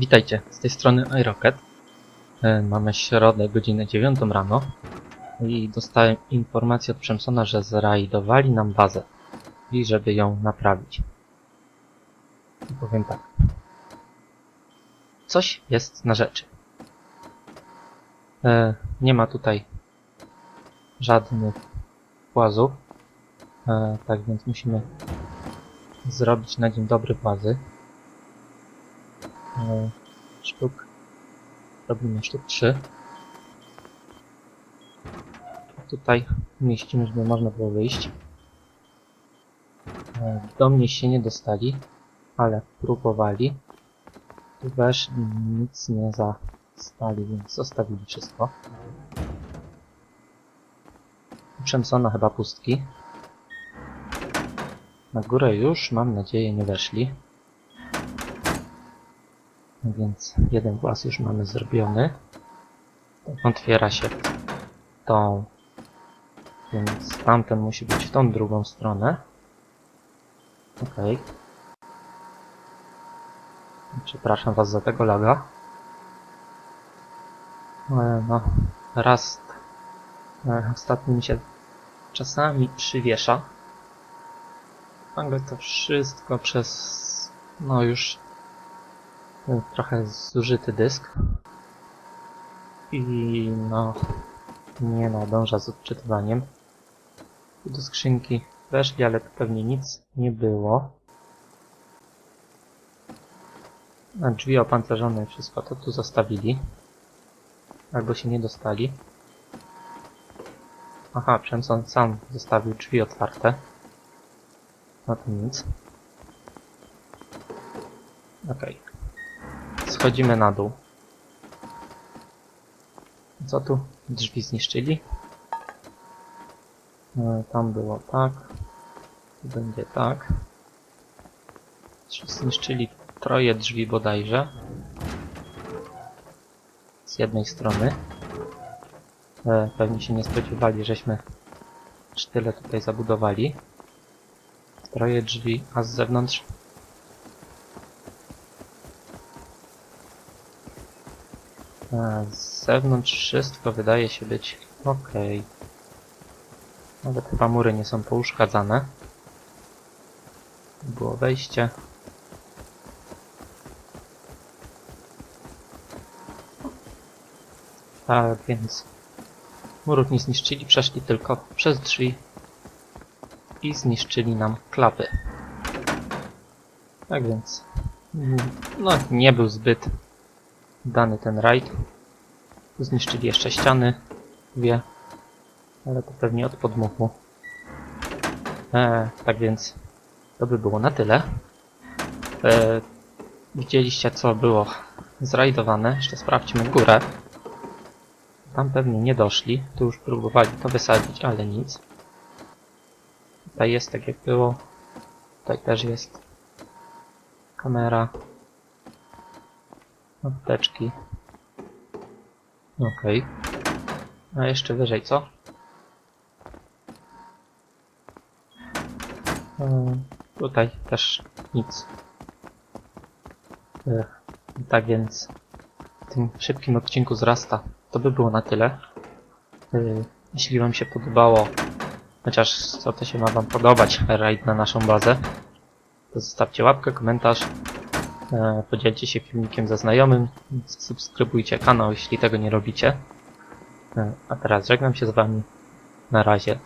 Witajcie, z tej strony iRocket. E, Mamy środę, godzinę 9 rano i dostałem informację od Przemsona, że zrajdowali nam bazę i żeby ją naprawić. I powiem tak. Coś jest na rzeczy. E, nie ma tutaj żadnych płazów, e, tak więc musimy zrobić na dzień dobry płazy. E, sztuk. Robimy sztuk 3. Tutaj umieścimy, żeby można było wyjść. E, Do mnie się nie dostali, ale próbowali. Tu też nic nie zastali, więc zostawili wszystko. Przemsona chyba pustki. Na górę już, mam nadzieję, nie weszli. Więc jeden włas już mamy zrobiony. Otwiera się tą. Więc tamten musi być w tą drugą stronę. Okej. Przepraszam was za tego laga. Ale no, raz e, ostatnio mi się czasami przywiesza. Ale to wszystko przez no już trochę zużyty dysk. I no nie nadąża z odczytywaniem. Tu do skrzynki weszli, ale pewnie nic nie było. A drzwi opancerzone i wszystko to tu zostawili. Albo się nie dostali. Aha, Przemson sam zostawił drzwi otwarte. No to nic. Okej. Schodzimy na dół. Co tu? Drzwi zniszczyli? E, Tam było tak. Tu będzie tak. Zniszczyli troje drzwi bodajże. Z jednej strony. E, Pewnie się nie spodziewali, żeśmy tyle tutaj zabudowali. Troje drzwi, a z zewnątrz A, z zewnątrz wszystko wydaje się być ok. Nawet chyba mury nie są pouszkadzane. Było wejście. Tak więc murów nie zniszczyli, przeszli tylko przez drzwi i zniszczyli nam klapy. Tak więc mm, no nie był zbyt dany ten rajd. Zniszczyli jeszcze ściany, dwie, ale to pewnie od podmuchu. E, tak więc to by było na tyle. E, widzieliście co było zrajdowane. Jeszcze sprawdźmy górę. Tam pewnie nie doszli. Tu już próbowali to wysadzić, ale nic. Tutaj jest tak jak było. Tutaj też jest kamera. Apteczki. Okej. A jeszcze wyżej, co? Eee, tutaj też nic. Ech, tak więc w tym szybkim odcinku z Rasta to by było na tyle. Yy, jeśli wam się podobało, chociaż co to się ma wam podobać, raid na naszą bazę, to zostawcie łapkę, komentarz, E, Podzielcie się filmikiem ze znajomym, subskrybujcie kanał, jeśli tego nie robicie. E, A teraz żegnam się z wami. Na razie.